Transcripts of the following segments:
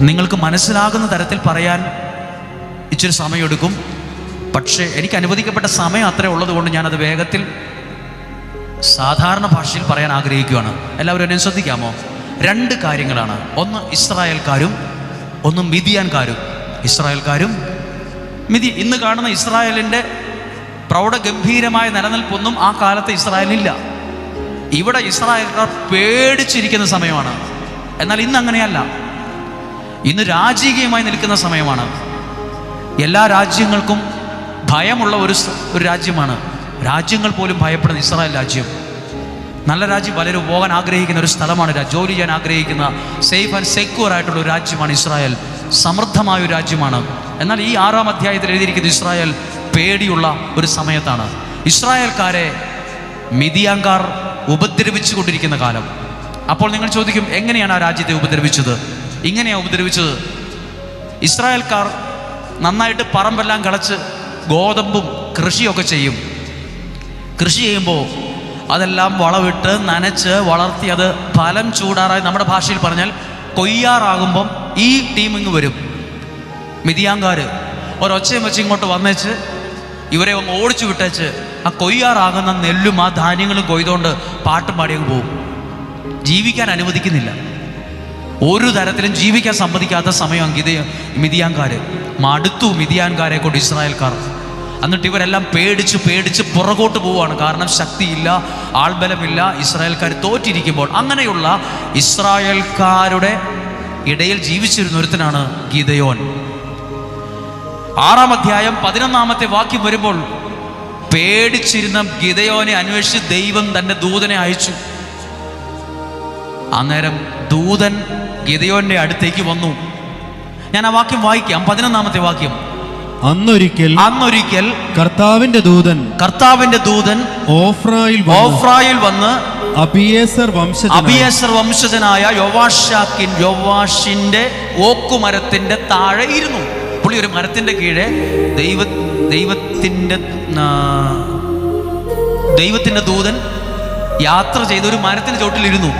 നിങ്ങൾക്ക് മനസ്സിലാകുന്ന തരത്തിൽ പറയാൻ ഇച്ചിരി സമയമെടുക്കും. പക്ഷേ എനിക്ക് അനുവദിക്കപ്പെട്ട സമയം അത്രേ ഉള്ളത് കൊണ്ട് ഞാനത് വേഗത്തിൽ സാധാരണ ഭാഷയിൽ പറയാൻ ആഗ്രഹിക്കുകയാണ്. എല്ലാവരും എന്നെ ശ്രദ്ധിക്കാമോ? രണ്ട് കാര്യങ്ങളാണ്. ഒന്ന് ഇസ്രായേൽക്കാരും ഒന്ന് മിതിയാൻകാരും. ഇസ്രായേൽക്കാരും മിതി. ഇന്ന് കാണുന്ന ഇസ്രായേലിന്റെ പ്രൗഢഗംഭീരമായ നിലനിൽപ്പൊന്നും ആ കാലത്ത് ഇസ്രായേലില്ല ഇവിടെ ഇസ്രായേൽക്കാർ പേടിച്ചിരിക്കുന്ന സമയമാണ്. എന്നാൽ ഇന്ന് അങ്ങനെയല്ല. ഇന്ന് രാജകീയമായി നിൽക്കുന്ന സമയമാണ്. എല്ലാ രാജ്യങ്ങൾക്കും ഭയമുള്ള ഒരു ഒരു രാജ്യമാണ്. രാജ്യങ്ങൾ പോലും ഭയപ്പെടുന്ന ഇസ്രായേൽ രാജ്യം. നല്ല രാജ്യം പലരും പോകാൻ ആഗ്രഹിക്കുന്ന ഒരു സ്ഥലമാണ് ജോലി ചെയ്യാൻ ആഗ്രഹിക്കുന്ന സേഫ് ആൻഡ് സെക്യൂർ ആയിട്ടുള്ള ഒരു രാജ്യമാണ് ഇസ്രായേൽ. സമൃദ്ധമായ ഒരു രാജ്യമാണ്. എന്നാൽ ഈ ആറാം അധ്യായത്തിൽ എഴുതിയിരിക്കുന്ന ഇസ്രായേൽ പേടിയുള്ള ഒരു സമയത്താണ്. ഇസ്രായേൽക്കാരെ മിതിയാങ്കാർ ഉപദ്രവിച്ചു കൊണ്ടിരിക്കുന്ന കാലം. അപ്പോൾ നിങ്ങൾ ചോദിക്കും എങ്ങനെയാണ് ആ രാജ്യത്തെ ഉപദ്രവിച്ചത്? ഇങ്ങനെയാണ് ഉപദ്രവിച്ചത്. ഇസ്രായേൽക്കാർ നന്നായിട്ട് പറമ്പെല്ലാം കളച്ച് ഗോതമ്പും കൃഷിയൊക്കെ ചെയ്യും. കൃഷി ചെയ്യുമ്പോൾ അതെല്ലാം വളവിട്ട് നനച്ച് വളർത്തി അത് ഫലം ചൂടാറായി നമ്മുടെ ഭാഷയിൽ പറഞ്ഞാൽ കൊയ്യാറാകുമ്പം ഈ ടീം ഇങ്ങ് വരും. മിതിയാങ്കാർ ഒരൊച്ചയും വെച്ച് ഇങ്ങോട്ട് വന്നേച്ച് ഇവരെ ഒന്ന് ഓടിച്ചു വിട്ടേച്ച് ആ കൊയ്യാറാകുന്ന നെല്ലും ആ ധാന്യങ്ങളും കൊയ്തുകൊണ്ട് പാട്ടും പാടി അങ്ങ് പോകും ജീവിക്കാൻ അനുവദിക്കുന്നില്ല. ഒരു തരത്തിലും ജീവിക്കാൻ സമ്മതിക്കാത്ത സമയം ഇത് മിതിയാൻകാർ മടുത്തു മിതിയാൻകാരെ കൊണ്ട് ഇസ്രായേൽക്കാർ. എന്നിട്ട് ഇവരെല്ലാം പേടിച്ച് പേടിച്ച് പുറകോട്ട് പോവുകയാണ്. കാരണം ശക്തിയില്ല ആൾബലമില്ല ഇസ്രായേൽക്കാർ തോറ്റിരിക്കുമ്പോൾ. അങ്ങനെയുള്ള ഇസ്രായേൽക്കാരുടെ ഇടയിൽ ജീവിച്ചിരുന്ന ഒരുത്തനാണ് ഗീതയോൻ ആറാം അധ്യായം പതിനൊന്നാമത്തെ വാക്യം വരുമ്പോൾ പേടിച്ചിരുന്ന ഗീതയോനെ അന്വേഷിച്ച് ദൈവം തന്റെ ദൂതനെ അയച്ചു. അന്നേരം ദൂതൻ ഗിതയോന്റെ അടുത്തേക്ക് വന്നു. ഞാൻ ആ വാക്യം വായിക്കാം പതിനൊന്നാമത്തെ വാക്യം. അന്നൊരിക്കൽ അന്നൊരിക്കൽ കർത്താവിന്റെ ദൂതൻ കർത്താവിന്റെ ദൂതൻ ഓഫ്രായിൽ ഓഫ്രായിൽ വന്ന് അബിയേസർ വംശജനായ അബിയേസർ വംശജനായ യോവാഷാക്കിൻ യോവാഷിന്റെ ഓക്കുമരത്തിന്റെ താഴെ ഇരുന്നു. പുള്ളി ഒരു മരത്തിന്റെ കീഴെ ദൈവ ദൈവത്തിന്റെ ദൈവത്തിന്റെ ദൂതൻ യാത്ര ചെയ്ത് ഒരു മരത്തിന്റെ ചോട്ടിലിരുന്നു.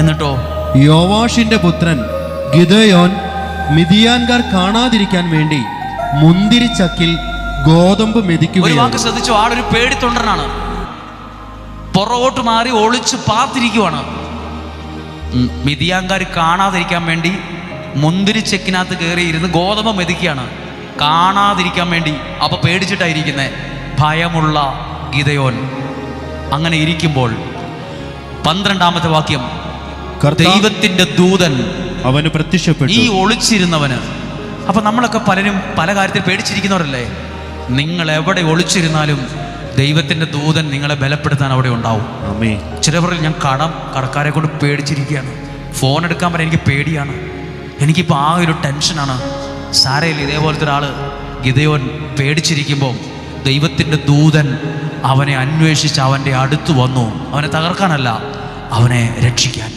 എന്നിട്ടോ? യോവാഷിന്റെ പുത്രൻ ഗിദയോൻ മിതിയാൻകാർ കാണാതിരിക്കാൻ വേണ്ടി മുന്തിരിച്ചക്കിൽ ഗോതമ്പ് ഒരു മെതിക്കുകയാണ്. വാക്ക് ശ്രദ്ധിച്ചു? ആളൊരു പേടിത്തൊണ്ടനാണ്. പുറകോട്ട് മാറി ഒളിച്ച് പാത്തിരിക്കുവാണ് മിതിയാങ്കാർ കാണാതിരിക്കാൻ വേണ്ടി മുന്തിരി ചെക്കിനകത്ത് കയറി ഇരുന്ന് ഗോതമ്പ് മെതിക്കുകയാണ്. കാണാതിരിക്കാൻ വേണ്ടി. അപ്പൊ പേടിച്ചിട്ടായിരിക്കുന്നത് ഭയമുള്ള ഗീതയോൻ അങ്ങനെ ഇരിക്കുമ്പോൾ പന്ത്രണ്ടാമത്തെ വാക്യം. ദൈവത്തിന്റെ ദൂതൻ അവന് പ്രത്യക്ഷപ്പെട്ടു. ഈ ഒളിച്ചിരുന്നവന്. അപ്പൊ നമ്മളൊക്കെ പലരും പല കാര്യത്തിൽ പേടിച്ചിരിക്കുന്നവരല്ലേ? നിങ്ങൾ എവിടെ ഒളിച്ചിരുന്നാലും ദൈവത്തിന്റെ ദൂതൻ നിങ്ങളെ ബലപ്പെടുത്താൻ അവിടെ ഉണ്ടാവും. ചിലവരിൽ ഞാൻ കടം കടക്കാരെ കൊണ്ട് പേടിച്ചിരിക്കുകയാണ്. ഫോൺ എടുക്കാൻ പറയാൻ എനിക്ക് പേടിയാണ്. എനിക്കിപ്പോൾ ആ ഒരു ടെൻഷനാണ്. സാരയില്ല ഇതേപോലത്തെ ഒരാൾ ഗിതയോൻ പേടിച്ചിരിക്കുമ്പോൾ ദൈവത്തിന്റെ ദൂതൻ അവനെ അന്വേഷിച്ച് അവന്റെ അടുത്ത് വന്നു. അവനെ തകർക്കാനല്ല അവനെ രക്ഷിക്കാൻ.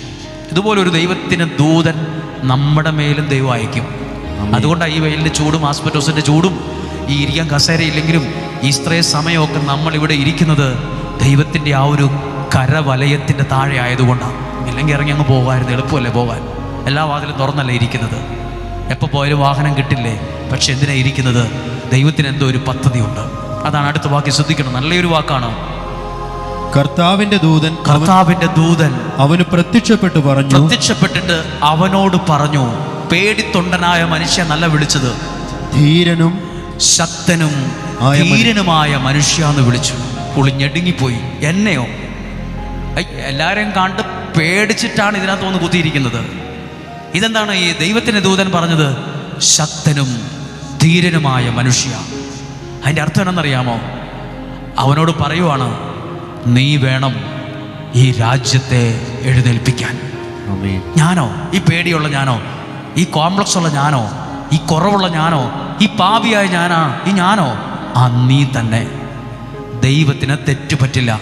ഇതുപോലെ ഒരു ദൈവത്തിന് ദൂതൻ നമ്മുടെ മേലും ദൈവം അയക്കും. അതുകൊണ്ടാണ് ഈ വെയിലിന്റെ ചൂടും ആസ്പെറ്റോസിന്റെ ചൂടും ഈ ഇരിക്കാൻ കസേരയില്ലെങ്കിലും ഈ ഇത്രയും സമയമൊക്കെ നമ്മൾ ഇവിടെ ഇരിക്കുന്നത് ദൈവത്തിന്റെ ആ ഒരു കരവലയത്തിന്റെ താഴെ ആയതുകൊണ്ടാണ് ഇല്ലെങ്കിൽ ഇറങ്ങി അങ്ങ് പോകാമായിരുന്നു എളുപ്പമല്ലേ പോകാൻ? എല്ലാ വാതിലും തുറന്നല്ലേ ഇരിക്കുന്നത്? എപ്പോൾ പോയാലും വാഹനം കിട്ടില്ലേ? പക്ഷെ എന്തിനാണ് ഇരിക്കുന്നത്? ദൈവത്തിന് എന്തോ ഒരു പദ്ധതിയുണ്ട്. അതാണ് അടുത്ത വാക്ക് ശ്രദ്ധിക്കണം. നല്ലൊരു വാക്കാണ്? കർത്താവിന്റെ ദൂതൻ കർത്താവിന്റെ ദൂതൻ അവന് പ്രത്യക്ഷപ്പെട്ടു പറഞ്ഞു പ്രത്യക്ഷപ്പെട്ടിട്ട് അവനോട് പറഞ്ഞു പേടിത്തൊണ്ടനായ മനുഷ്യൻ നല്ല വിളിച്ചത്. ധീരനും ശക്തനും. ധീരനുമായ മനുഷ്യ എന്ന് വിളിച്ചു. പുള്ളി ഞെടുങ്ങിപ്പോയി എന്നെയോ എല്ലാരെയും എല്ലാവരെയും കണ്ട് പേടിച്ചിട്ടാണ് ഇതിനകത്ത് വന്ന് കുത്തിയിരിക്കുന്നത്. ഇതെന്താണ് ഈ ദൈവത്തിന്റെ ദൂതൻ പറഞ്ഞത്? ശക്തനും ധീരനുമായ മനുഷ്യ. അതിന്റെ അർത്ഥം എന്നറിയാമോ അവനോട് പറയുവാണ് നീ വേണം ഈ രാജ്യത്തെ എഴുന്നേൽപ്പിക്കാൻ. ഞാനോ? ഈ പേടിയുള്ള ഞാനോ? ഈ കോംപ്ലക്സ് ഉള്ള ഞാനോ? ഈ കുറവുള്ള ഞാനോ? ഈ പാപിയായ ഞാനാ? ഈ ഞാനോ? ആ നീ തന്നെ. ദൈവത്തിന് തെറ്റുപറ്റില്ല.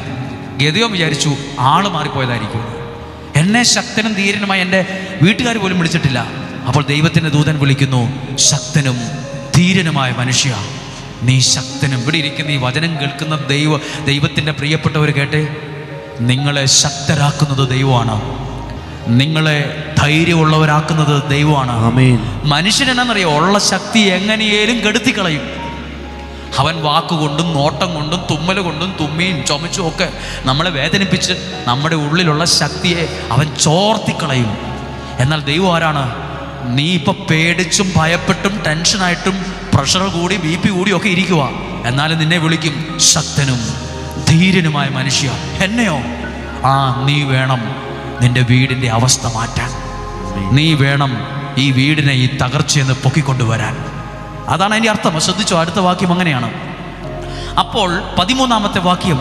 ഗതിയോ വിചാരിച്ചു ആൾ മാറിപ്പോയതായിരിക്കും. എന്നെ ശക്തനും ധീരനുമായി എന്റെ വീട്ടുകാർ പോലും വിളിച്ചിട്ടില്ല. അപ്പോൾ ദൈവത്തിന്റെ ദൂതൻ വിളിക്കുന്നു ശക്തനും ധീരനുമായ മനുഷ്യ നീ ശക്തനും ഇവിടെ ഇരിക്കുന്ന ഈ വചനം കേൾക്കുന്ന ദൈവ ദൈവത്തിന്റെ പ്രിയപ്പെട്ടവർ കേട്ടെ? നിങ്ങളെ ശക്തരാക്കുന്നത് ദൈവമാണ്. നിങ്ങളെ ധൈര്യമുള്ളവരാക്കുന്നത് ദൈവമാണ്. മനുഷ്യനെന്നറിയോ ഉള്ള ശക്തി എങ്ങനെയേലും കെടുത്തി കളയും അവൻ വാക്കുകൊണ്ടും നോട്ടം കൊണ്ടും തുമ്മൽ കൊണ്ടും തുമ്മിയും ചുമച്ചും ഒക്കെ നമ്മളെ വേദനിപ്പിച്ച് നമ്മുടെ ഉള്ളിലുള്ള ശക്തിയെ അവൻ ചോർത്തിക്കളയും. എന്നാൽ ദൈവം ആരാണ്? നീ ഇപ്പൊ പേടിച്ചും ഭയപ്പെട്ടും ടെൻഷനായിട്ടും പ്രഷർ കൂടി ബി പി കൂടി ഒക്കെ ഇരിക്കുക എന്നാലും നിന്നെ വിളിക്കും ശക്തനും ധീരനുമായ മനുഷ്യ. എന്നെയോ? ആ നീ വേണം നിന്റെ വീടിന്റെ അവസ്ഥ മാറ്റാൻ. നീ വേണം ഈ വീടിനെ ഈ തകർച്ചയെന്ന് പൊക്കിക്കൊണ്ടുവരാൻ. അതാണ് അതിന്റെ അർത്ഥം. ശ്രദ്ധിച്ചോ? അടുത്ത വാക്യം അങ്ങനെയാണ്. അപ്പോൾ പതിമൂന്നാമത്തെ വാക്യം.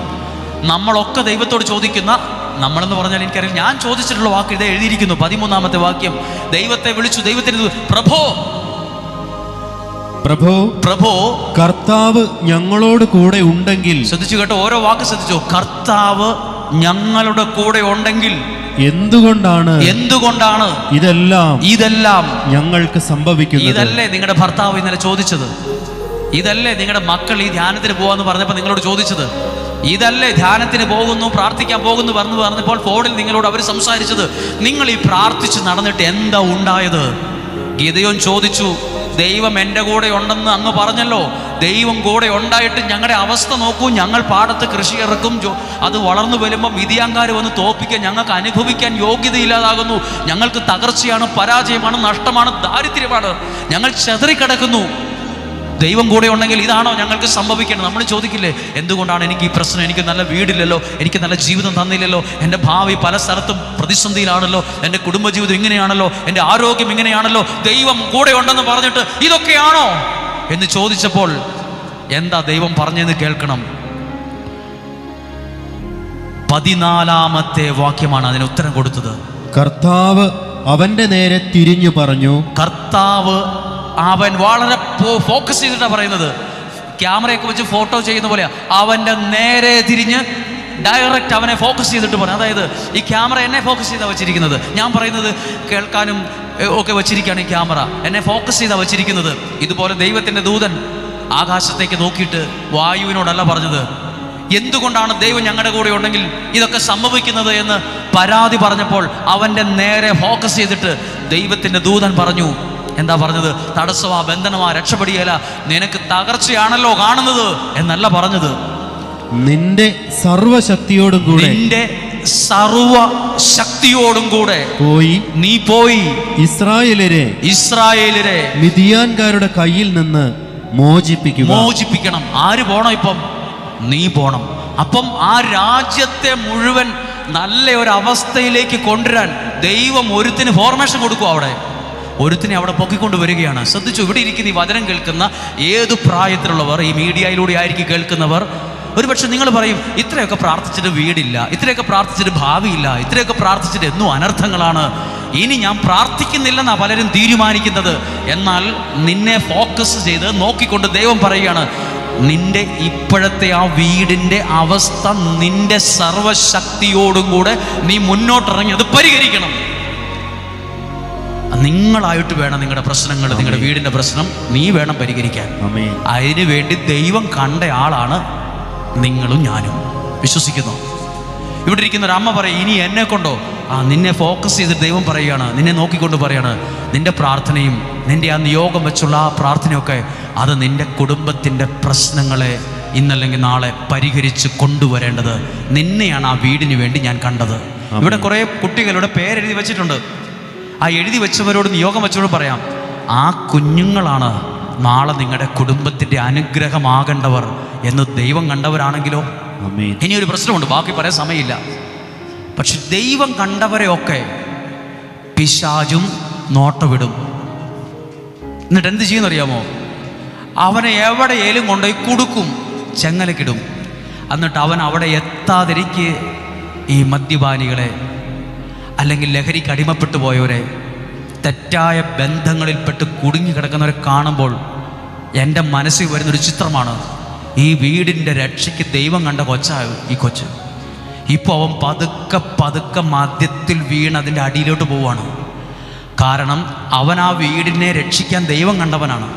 നമ്മളൊക്കെ ദൈവത്തോട് ചോദിക്കുന്ന നമ്മളെന്ന് പറഞ്ഞാൽ എനിക്കറിയാം ഞാൻ ചോദിച്ചിട്ടുള്ള വാക്ക് ഇത് എഴുതിയിരിക്കുന്നു. പതിമൂന്നാമത്തെ വാക്യം. ദൈവത്തെ വിളിച്ചു ദൈവത്തിന് പ്രഭോ പ്രഭോ പ്രഭോ കർത്താവ് ഞങ്ങളോട് കൂടെ ഉണ്ടെങ്കിൽ ശ്രദ്ധിച്ചു കേട്ടോ ഓരോ വാക്ക് ശ്രദ്ധിച്ചു. കർത്താവ് ഞങ്ങളുടെ കൂടെ ഉണ്ടെങ്കിൽ എന്തുകൊണ്ടാണ് എന്തുകൊണ്ടാണ് ഇതെല്ലാം ഇതെല്ലാം ഞങ്ങൾക്ക് സംഭവിക്കുന്നത്? ഇതല്ലേ നിങ്ങളുടെ ഭർത്താവ് ഇന്നലെ ചോദിച്ചത്? ഇതല്ലേ നിങ്ങളുടെ മക്കൾ ഈ ധ്യാനത്തിന് പോവാന്ന് പറഞ്ഞപ്പോൾ നിങ്ങളോട് ചോദിച്ചത്? ഇതല്ലേ ധ്യാനത്തിന് പോകുന്നു പ്രാർത്ഥിക്കാൻ പോകുന്നു പറഞ്ഞു പറഞ്ഞപ്പോൾ ഫോണിൽ നിങ്ങളോട് അവർ സംസാരിച്ചത്? നിങ്ങൾ ഈ പ്രാർത്ഥിച്ച് നടന്നിട്ട് എന്താ ഉണ്ടായത്? ഗീതയോൻ ചോദിച്ചു ദൈവം എന്റെ കൂടെ ഉണ്ടെന്ന് അങ്ങ് പറഞ്ഞല്ലോ. ദൈവം കൂടെ ഉണ്ടായിട്ട് ഞങ്ങളുടെ അവസ്ഥ നോക്കൂ. ഞങ്ങൾ പാടത്ത് കൃഷി ഇറക്കും. അത് വളർന്നു വരുമ്പോൾ വിധിയാങ്കാർ വന്ന് തോപ്പിക്കാൻ ഞങ്ങൾക്ക് അനുഭവിക്കാൻ യോഗ്യതയില്ലാതാകുന്നു ഞങ്ങൾക്ക് തകർച്ചയാണ് പരാജയമാണ് നഷ്ടമാണ് ദാരിദ്ര്യമാണ്. ഞങ്ങൾ ചെതറിക്കിടക്കുന്നു. ദൈവം കൂടെ ഉണ്ടെങ്കിൽ ഇതാണോ ഞങ്ങൾക്ക് സംഭവിക്കേണ്ടത്? നമ്മൾ ചോദിക്കില്ലേ എന്തുകൊണ്ടാണ് എനിക്ക് ഈ പ്രശ്നം? എനിക്ക് നല്ല വീടില്ലല്ലോ എനിക്ക് നല്ല ജീവിതം തന്നില്ലല്ലോ എന്റെ ഭാവി പല സ്ഥലത്തും പ്രതിസന്ധിയിലാണല്ലോ എന്റെ കുടുംബജീവിതം ഇങ്ങനെയാണല്ലോ എന്റെ ആരോഗ്യം ഇങ്ങനെയാണല്ലോ ദൈവം കൂടെ ഉണ്ടെന്ന് പറഞ്ഞിട്ട് ഇതൊക്കെയാണോ? എന്ന് ചോദിച്ചപ്പോൾ എന്താ ദൈവം പറഞ്ഞെന്ന് കേൾക്കണം. പതിനാലാമത്തെ വാക്യമാണ് അതിന് ഉത്തരം കൊടുത്തത്. കർത്താവ് അവന്റെ നേരെ തിരിഞ്ഞു പറഞ്ഞു കർത്താവ് അവൻ വളരെ ഫോക്കസ് ചെയ്തിട്ടാണ് പറയുന്നത്. ക്യാമറയൊക്കെ വെച്ച് ഫോട്ടോ ചെയ്യുന്ന പോലെ അവന്റെ നേരെ തിരിഞ്ഞ് ഡയറക്റ്റ് അവനെ ഫോക്കസ് ചെയ്തിട്ട് പറഞ്ഞു. അതായത് ഈ ക്യാമറ എന്നെ ഫോക്കസ് ചെയ്താണ് വെച്ചിരിക്കുന്നത്. ഞാൻ പറയുന്നത് കേൾക്കാനും ഒക്കെ വെച്ചിരിക്കുകയാണ് ഈ ക്യാമറ. എന്നെ ഫോക്കസ് ചെയ്താണ് വെച്ചിരിക്കുന്നത്. ഇതുപോലെ ദൈവത്തിന്റെ ദൂതൻ ആകാശത്തേക്ക് നോക്കിയിട്ട് വായുവിനോടല്ല പറഞ്ഞത്. എന്തുകൊണ്ടാണ് ദൈവം ഞങ്ങളുടെ കൂടെ ഉണ്ടെങ്കിൽ ഇതൊക്കെ സംഭവിക്കുന്നത് എന്ന് പരാതി പറഞ്ഞപ്പോൾ അവന്റെ നേരെ ഫോക്കസ് ചെയ്തിട്ട് ദൈവത്തിന്റെ ദൂതൻ പറഞ്ഞു എന്താ പറഞ്ഞത്? തടസ്സമാ ബന്ധനമാ രക്ഷപ്പെടിയല നിനക്ക് തകർച്ചയാണല്ലോ കാണുന്നത് എന്നല്ല പറഞ്ഞത്. നിന്റെ സർവശക്തിയോടും കൂടെ നിന്റെ സർവ ശക്തിയോടും കൂടെ പോയി നീ പോയി. ഇസ്രായേലരെ ഇസ്രായേലരെ മിതിയാൻകാരുടെ കയ്യിൽ നിന്ന് മോചിപ്പിക്കുക. മോചിപ്പിക്കണം. ആര് പോണം ഇപ്പം? നീ പോണം. അപ്പം ആ രാജ്യത്തെ മുഴുവൻ നല്ല ഒരു അവസ്ഥയിലേക്ക് കൊണ്ടുവരാൻ ദൈവം ഒരുത്തിന് ഫോർമേഷൻ കൊടുക്കും അവിടെ? ഒരുത്തിനെ അവിടെ പൊക്കിക്കൊണ്ട് വരികയാണ്. ശ്രദ്ധിച്ചു ഇവിടെ ഇരിക്കുന്ന ഈ വചനം കേൾക്കുന്ന ഏത് പ്രായത്തിലുള്ളവർ ഈ മീഡിയയിലൂടെ ആയിരിക്കും കേൾക്കുന്നവർ ഒരുപക്ഷെ നിങ്ങൾ പറയും ഇത്രയൊക്കെ പ്രാർത്ഥിച്ചിട്ട് വീടില്ല ഇത്രയൊക്കെ പ്രാർത്ഥിച്ചിട്ട് ഭാവിയില്ല ഇത്രയൊക്കെ പ്രാർത്ഥിച്ചിട്ട് എന്നും അനർത്ഥങ്ങളാണ്. ഇനി ഞാൻ പ്രാർത്ഥിക്കുന്നില്ലെന്നാ പലരും തീരുമാനിക്കുന്നത്. എന്നാൽ നിന്നെ ഫോക്കസ് ചെയ്ത് നോക്കിക്കൊണ്ട് ദൈവം പറയുകയാണ് നിന്റെ ഇപ്പോഴത്തെ ആ വീടിന്റെ അവസ്ഥ നിന്റെ സർവശക്തിയോടും കൂടെ നീ മുന്നോട്ടിറങ്ങി അത് പരിഹരിക്കണം. നിങ്ങളായിട്ട് വേണം നിങ്ങളുടെ പ്രശ്നങ്ങൾ നിങ്ങളുടെ വീടിന്റെ പ്രശ്നം നീ വേണം പരിഹരിക്കാൻ. അതിനു വേണ്ടി ദൈവം കണ്ട ആളാണ് നിങ്ങളും ഞാനും. വിശ്വസിക്കുന്നു. ഇവിടെ ഇരിക്കുന്ന ഒരു അമ്മ പറയും ഇനി എന്നെ കൊണ്ടോ? ആ നിന്നെ ഫോക്കസ് ചെയ്തിട്ട് ദൈവം പറയുകയാണ്. നിന്നെ നോക്കിക്കൊണ്ട് പറയാണ് നിന്റെ പ്രാർത്ഥനയും നിന്റെ ആ നിയോഗം വെച്ചുള്ള ആ പ്രാർത്ഥനയൊക്കെ അത് നിന്റെ കുടുംബത്തിന്റെ പ്രശ്നങ്ങളെ ഇന്നല്ലെങ്കിൽ നാളെ പരിഹരിച്ച് കൊണ്ടുവരേണ്ടത് നിന്നെയാണ് ആ വീടിന് വേണ്ടി ഞാൻ കണ്ടത്. ഇവിടെ കുറേ കുട്ടികളുടെ പേരെഴുതി വെച്ചിട്ടുണ്ട്. ആ എഴുതി വെച്ചവരോട് നിയോഗം വെച്ചവരോട് പറയാം ആ കുഞ്ഞുങ്ങളാണ് നാളെ നിങ്ങളുടെ കുടുംബത്തിന്റെ അനുഗ്രഹമാകേണ്ടവർ എന്ന് ദൈവം കണ്ടവരാണെങ്കിലോ? ഇനി ഒരു പ്രശ്നമുണ്ട് ബാക്കി പറയാൻ സമയമില്ല. പക്ഷെ ദൈവം കണ്ടവരെയൊക്കെ പിശാചും നോട്ടവിടും എന്നിട്ട് എന്ത് ചെയ്യുന്നറിയാമോ? അവനെ എവിടെയേലും കൊണ്ടുപോയി കൊടുക്കും ചെങ്ങലക്കിടും എന്നിട്ട് അവൻ അവിടെ എത്താതിരിക്ക് ഈ മദ്യപാനികളെ അല്ലെങ്കിൽ ലഹരിക്ക് അടിമപ്പെട്ടു പോയവരെ തെറ്റായ ബന്ധങ്ങളിൽപ്പെട്ട് കുടുങ്ങി കിടക്കുന്നവരെ കാണുമ്പോൾ എന്റെ മനസ്സിൽ വരുന്നൊരു ചിത്രമാണ് ഈ വീടിന്റെ രക്ഷയ്ക്ക് ദൈവം കണ്ട കൊച്ചായ ഈ കൊച്ച്. ഇപ്പോൾ അവൻ പതുക്കെ പതുക്കെ മദ്യത്തിൽ വീണ് അതിന്റെ അടിയിലോട്ട് പോവാണ് കാരണം അവൻ ആ വീടിനെ രക്ഷിക്കാൻ ദൈവം കണ്ടവനാണ്.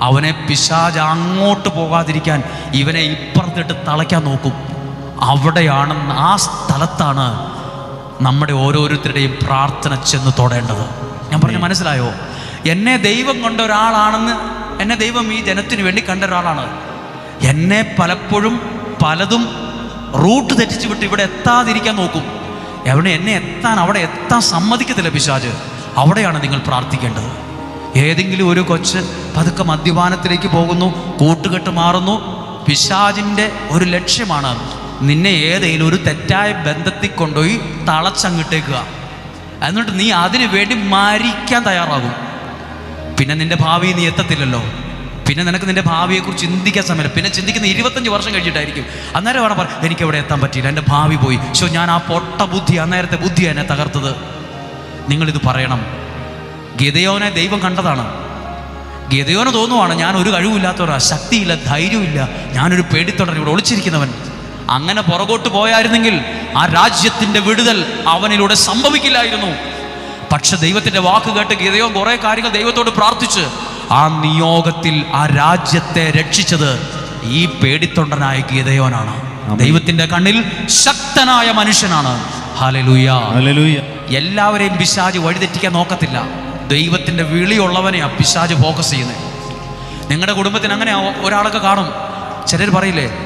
അവനെ പിശാജ് അങ്ങോട്ട് പോകാതിരിക്കാൻ ഇവനെ ഇപ്പുറത്തിട്ട് തളയ്ക്കാൻ നോക്കും. അവിടെയാണ് ആ സ്ഥലത്താണ് നമ്മുടെ ഓരോരുത്തരുടെയും പ്രാർത്ഥന ചെന്ന് തൊടേണ്ടത്. ഞാൻ പറഞ്ഞു മനസ്സിലായോ? എന്നെ ദൈവം കൊണ്ട ഒരാളാണെന്ന് എന്നെ ദൈവം ഈ ജനത്തിന് വേണ്ടി കണ്ട ഒരാളാണ്. എന്നെ പലപ്പോഴും പലതും റൂട്ട് തെറ്റിച്ച് വിട്ട് ഇവിടെ എത്താതിരിക്കാൻ നോക്കും. എവിടെ എന്നെ എത്താൻ അവിടെ എത്താൻ സമ്മതിക്കത്തില്ല പിശാജ്. അവിടെയാണ് നിങ്ങൾ പ്രാർത്ഥിക്കേണ്ടത്. ഏതെങ്കിലും ഒരു കൊച്ച് പതുക്കെ മദ്യപാനത്തിലേക്ക് പോകുന്നു കൂട്ടുകെട്ട് മാറുന്നു. പിശാജിന്റെ ഒരു ലക്ഷ്യമാണ്. നിന്നെ ഏതെങ്കിലും ഒരു തെറ്റായ ബന്ധത്തിൽ കൊണ്ടുപോയി തളച്ചങ്ങിട്ടേക്കുക. എന്നിട്ട് നീ അതിനു വേണ്ടി മരിക്കാൻ തയ്യാറാകും. പിന്നെ നിന്റെ ഭാവി നീ എത്തത്തില്ലല്ലോ. പിന്നെ നിനക്ക് നിന്റെ ഭാവിയെക്കുറിച്ച് ചിന്തിക്കാൻ സമയമില്ല. പിന്നെ ചിന്തിക്കുന്ന ഇരുപത്തഞ്ച് വർഷം കഴിഞ്ഞിട്ടായിരിക്കും. അന്നേരം വേണം പറ എനിക്ക് എവിടെ എത്താൻ പറ്റിയില്ല. എന്റെ ഭാവി പോയി. ശോ ഞാൻ ആ പൊട്ട ബുദ്ധി അന്നേരത്തെ ബുദ്ധി എന്നെ തകർത്തത്. നിങ്ങളിത് പറയണം. ഗതയോനെ ദൈവം കണ്ടതാണ്. ഗതയോന് തോന്നുവാണ് ഞാൻ ഒരു കഴിവില്ലാത്തവരാ ശക്തിയില്ല ധൈര്യമില്ല ഞാനൊരു പേടിത്തൊടർ ഇവിടെ ഒളിച്ചിരിക്കുന്നവൻ. അങ്ങനെ പുറകോട്ട് പോയായിരുന്നെങ്കിൽ ആ രാജ്യത്തിന്റെ വിടുതൽ അവനിലൂടെ സംഭവിക്കില്ലായിരുന്നു. പക്ഷെ ദൈവത്തിന്റെ വാക്ക് കേട്ട് ഗീതയോ കുറേ കാര്യങ്ങൾ ദൈവത്തോട് പ്രാർത്ഥിച്ച് ആ നിയോഗത്തിൽ ആ രാജ്യത്തെ രക്ഷിച്ചത് ഈ പേടിത്തൊണ്ടനായ ഗീതയോനാണ് ദൈവത്തിന്റെ കണ്ണിൽ ശക്തനായ മനുഷ്യനാണ്. എല്ലാവരെയും പിശാജ് വഴിതെറ്റിക്കാൻ നോക്കത്തില്ല. ദൈവത്തിന്റെ വിളിയുള്ളവനെയാണ് പിശാജ് ഫോക്കസ് ചെയ്യുന്നത്. നിങ്ങളുടെ കുടുംബത്തിന് അങ്ങനെ ഒരാളൊക്കെ കാണും. ചിലർ പറയില്ലേ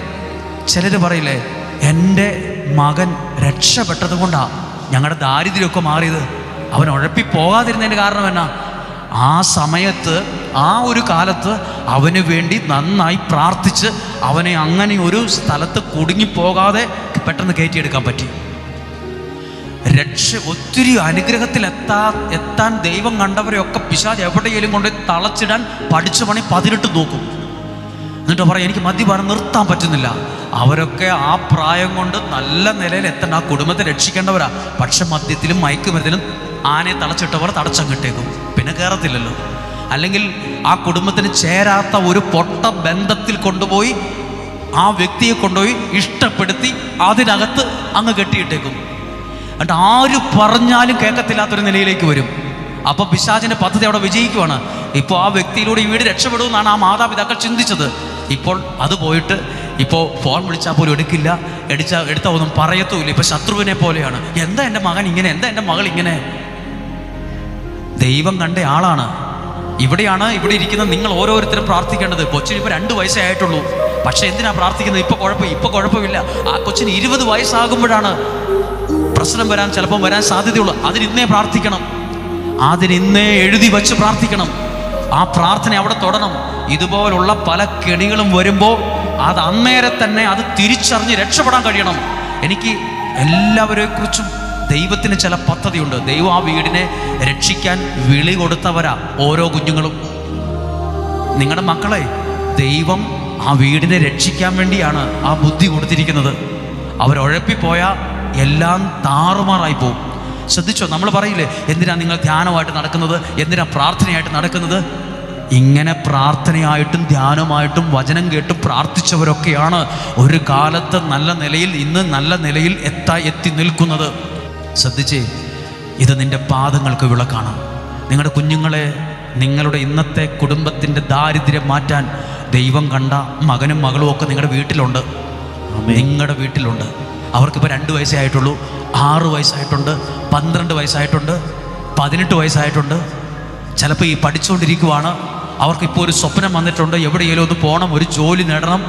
ചിലർ പറയില്ലേ എന്റെ മകൻ രക്ഷപ്പെട്ടത് കൊണ്ടാണ് ഞങ്ങളുടെ ദാരിദ്ര്യമൊക്കെ മാറിയത്. അവൻ ഉഴപ്പി പോകാതിരുന്നതിന്റെ കാരണം എന്നാ? ആ സമയത്ത് ആ ഒരു കാലത്ത് അവന് വേണ്ടി നന്നായി പ്രാർത്ഥിച്ച് അവനെ അങ്ങനെ ഒരു സ്ഥലത്ത് കുടുങ്ങിപ്പോകാതെ പെട്ടെന്ന് കയറ്റിയെടുക്കാൻ പറ്റി. രക്ഷ ഒത്തിരി അനുഗ്രഹത്തിൽ എത്താ എത്താൻ ദൈവം കണ്ടവരെയൊക്കെ പിശാജ് എവിടെയെങ്കിലും കൊണ്ട് തളച്ചിടാൻ പഠിച്ച പണി പതിനെട്ട് നോക്കും. എന്നിട്ട് പറയും എനിക്ക് മദ്യപാനം നിർത്താൻ പറ്റുന്നില്ല. അവരൊക്കെ ആ പ്രായം കൊണ്ട് നല്ല നിലയിൽ എത്തേണ്ട ആ കുടുംബത്തെ രക്ഷിക്കേണ്ടവരാ. പക്ഷെ മദ്യത്തിലും മയക്കുമരുന്നിലും ആനയെ തളച്ചിട്ടവർ തടച്ചങ്ങിട്ടേക്കും പിന്നെ കയറത്തില്ലല്ലോ അല്ലെങ്കിൽ ആ കുടുംബത്തിന് ചേരാത്ത ഒരു പൊട്ട ബന്ധത്തിൽ കൊണ്ടുപോയി ആ വ്യക്തിയെ കൊണ്ടുപോയി ഇഷ്ടപ്പെടുത്തി അതിനകത്ത് അങ്ങ് കെട്ടിയിട്ടേക്കും. എന്നിട്ട് ആര് പറഞ്ഞാലും കേൾക്കത്തില്ലാത്തൊരു നിലയിലേക്ക് വരും. അപ്പോൾ പിശാചിന്റെ പദ്ധതി അവിടെ വിജയിക്കുവാണ്. ഇപ്പോൾ ആ വ്യക്തിയിലൂടെ ഈ വീട് രക്ഷപ്പെടുമെന്നാണ് ആ മാതാപിതാക്കൾ ചിന്തിച്ചത്. ഇപ്പോൾ അത് പോയിട്ട് ഇപ്പോൾ ഫോൺ വിളിച്ചാൽ പോലും എടുക്കില്ല. എടുച്ച എടുത്താൽ ഒന്നും പറയത്തുമില്ല. ഇപ്പോൾ ശത്രുവിനെ പോലെയാണ്. എന്താ എന്റെ മകൻ ഇങ്ങനെ? എന്താ എന്റെ മകൾ ഇങ്ങനെ? ദൈവം കണ്ട ആളാണ്. ഇവിടെയാണ് ഇവിടെ ഇരിക്കുന്ന നിങ്ങൾ ഓരോരുത്തരും പ്രാർത്ഥിക്കേണ്ടത്. കൊച്ചിന് ഇപ്പോൾ രണ്ട് വയസ്സേ ആയിട്ടുള്ളൂ. പക്ഷെ എന്തിനാ പ്രാർത്ഥിക്കുന്നത്? ഇപ്പൊ കുഴപ്പം ഇപ്പൊ കുഴപ്പമില്ല. ആ കൊച്ചിന് ഇരുപത് വയസ്സാകുമ്പോഴാണ് പ്രശ്നം വരാൻ ചിലപ്പം വരാൻ സാധ്യതയുള്ളൂ. അതിന് ഇന്നേ പ്രാർത്ഥിക്കണം. അതിന് ഇന്നേ എഴുതി വച്ച് പ്രാർത്ഥിക്കണം. ആ പ്രാർത്ഥന അവിടെ തൊടണം. ഇതുപോലുള്ള പല കെണികളും വരുമ്പോൾ അത് അന്നേരെ തന്നെ അത് തിരിച്ചറിഞ്ഞ് രക്ഷപ്പെടാൻ കഴിയണം. എനിക്ക് എല്ലാവരെ കുറിച്ചും ദൈവത്തിന് ചില പദ്ധതിയുണ്ട്. ദൈവം ആ വീടിനെ രക്ഷിക്കാൻ വിളി കൊടുത്തവരാ ഓരോ കുഞ്ഞുങ്ങളും. നിങ്ങളുടെ മക്കളെ ദൈവം ആ വീടിനെ രക്ഷിക്കാൻ വേണ്ടിയാണ് ആ ബുദ്ധി കൊടുത്തിരിക്കുന്നത്. അവരുഴപ്പിപ്പോയാൽ എല്ലാം താറുമാറായി പോകും ശ്രദ്ധിച്ചോ? നമ്മൾ പറയില്ലേ എന്തിനാ നിങ്ങൾ ധ്യാനമായിട്ട് നടക്കുന്നത്? എന്തിനാ പ്രാർത്ഥനയായിട്ട് നടക്കുന്നത്? ഇങ്ങനെ പ്രാർത്ഥനയായിട്ടും ധ്യാനമായിട്ടും വചനം കേട്ടും പ്രാർത്ഥിച്ചവരൊക്കെയാണ് ഒരു കാലത്ത് നല്ല നിലയിൽ ഇന്ന് നല്ല നിലയിൽ എത്താ എത്തി നിൽക്കുന്നത്. ശ്രദ്ധിച്ചേ ഇത് നിന്റെ പാദങ്ങൾക്ക് വിളക്കാണ് നിങ്ങളുടെ കുഞ്ഞുങ്ങളെ നിങ്ങളുടെ ഇന്നത്തെ കുടുംബത്തിന്റെ ദാരിദ്ര്യം മാറ്റാൻ ദൈവം കണ്ട മകനും മകളും ഒക്കെ നിങ്ങളുടെ വീട്ടിലുണ്ട്. നിങ്ങളുടെ വീട്ടിലുണ്ട്. അവർക്കിപ്പോൾ രണ്ട് വയസ്സേ ആയിട്ടുള്ളൂ. ആറ് വയസ്സായിട്ടുണ്ട് പന്ത്രണ്ട് വയസ്സായിട്ടുണ്ട് പതിനെട്ട് വയസ്സായിട്ടുണ്ട്. ചിലപ്പോൾ ഈ പഠിച്ചുകൊണ്ടിരിക്കുവാണ്. അവർക്കിപ്പോൾ ഒരു സ്വപ്നം വന്നിട്ടുണ്ട് എവിടെയെങ്കിലും ഒന്ന് പോകണം ഒരു ജോലി നേടണം.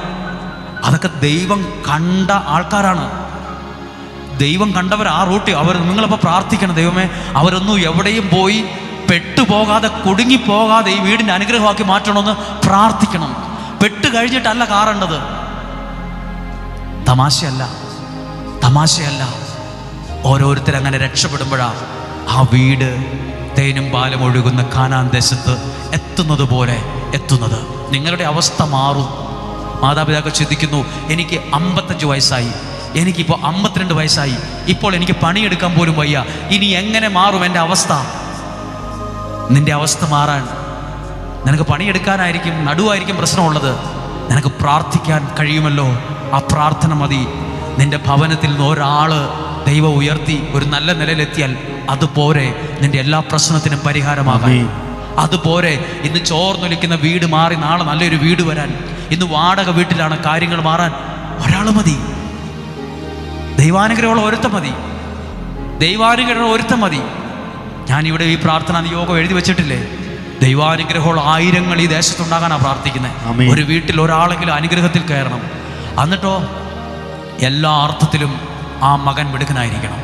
അതൊക്കെ ദൈവം കണ്ട ആൾക്കാരാണ്. ദൈവം കണ്ടവർ ആ റൂട്ടിൽ അവർ നിങ്ങളപ്പോൾ പ്രാർത്ഥിക്കണം ദൈവമേ. അവരൊന്നും എവിടെയും പോയി പെട്ടുപോകാതെ കുടുങ്ങിപ്പോകാതെ ഈ വീടിന്റെ അനുഗ്രഹമാക്കി മാറ്റണമെന്ന് പ്രാർത്ഥിക്കണം. പെട്ട് കഴിഞ്ഞിട്ടല്ല കാറേണ്ടത്. തമാശയല്ല. തമാശയല്ല. ഓരോരുത്തർ അങ്ങനെ രക്ഷപ്പെടുമ്പോഴാ ആ വീട് തേനും പാലും ഒഴുകുന്ന കാനാൻ ദേശത്ത് എത്തുന്നത് പോലെ എത്തുന്നത്. നിങ്ങളുടെ അവസ്ഥ മാറും. മാതാപിതാക്കൾ ചിന്തിക്കുന്നു എനിക്ക് അമ്പത്തഞ്ച് വയസ്സായി. എനിക്കിപ്പോൾ അമ്പത്തിരണ്ട് വയസ്സായി. ഇപ്പോൾ എനിക്ക് പണിയെടുക്കാൻ പോലും വയ്യ. ഇനി എങ്ങനെ മാറും എന്റെ അവസ്ഥ? നിന്റെ അവസ്ഥ മാറാൻ നിനക്ക് പണിയെടുക്കാനായിരിക്കും നടുവായിരിക്കും പ്രശ്നമുള്ളത്. നിനക്ക് പ്രാർത്ഥിക്കാൻ കഴിയുമല്ലോ. ആ പ്രാർത്ഥന മതി. നിന്റെ ഭവനത്തിൽ നിന്ന് ഒരാൾ ദൈവം ഉയർത്തി ഒരു നല്ല നിലയിലെത്തിയാൽ അതുപോരെ നിന്റെ എല്ലാ പ്രശ്നത്തിനും പരിഹാരമാകാം അതുപോലെ അതുപോരെ ഇന്ന് ചോർന്നൊലിക്കുന്ന വീട് മാറി നാളെ നല്ലൊരു വീട് വരാൻ ഇന്ന് വാടക വീട്ടിലാണ് കാര്യങ്ങൾ മാറാൻ ഒരാൾ മതി. ദൈവാനുഗ്രഹമുള്ള ഒരുത്ത മതി. ദൈവാനുഗ്രഹം ഒരുത്ത മതി. ഞാനിവിടെ ഈ പ്രാർത്ഥന നിയോഗം എഴുതി വെച്ചിട്ടില്ലേ? ദൈവാനുഗ്രഹമുള്ള ആയിരങ്ങൾ ഈ ദേശത്തുണ്ടാകാനാണ് പ്രാർത്ഥിക്കുന്നത് ഒരു വീട്ടിൽ ഒരാളെങ്കിലും അനുഗ്രഹത്തിൽ കയറണം. എന്നിട്ടോ എല്ലാ അർത്ഥത്തിലും ആ മകൻ മിടുക്കനായിരിക്കണം.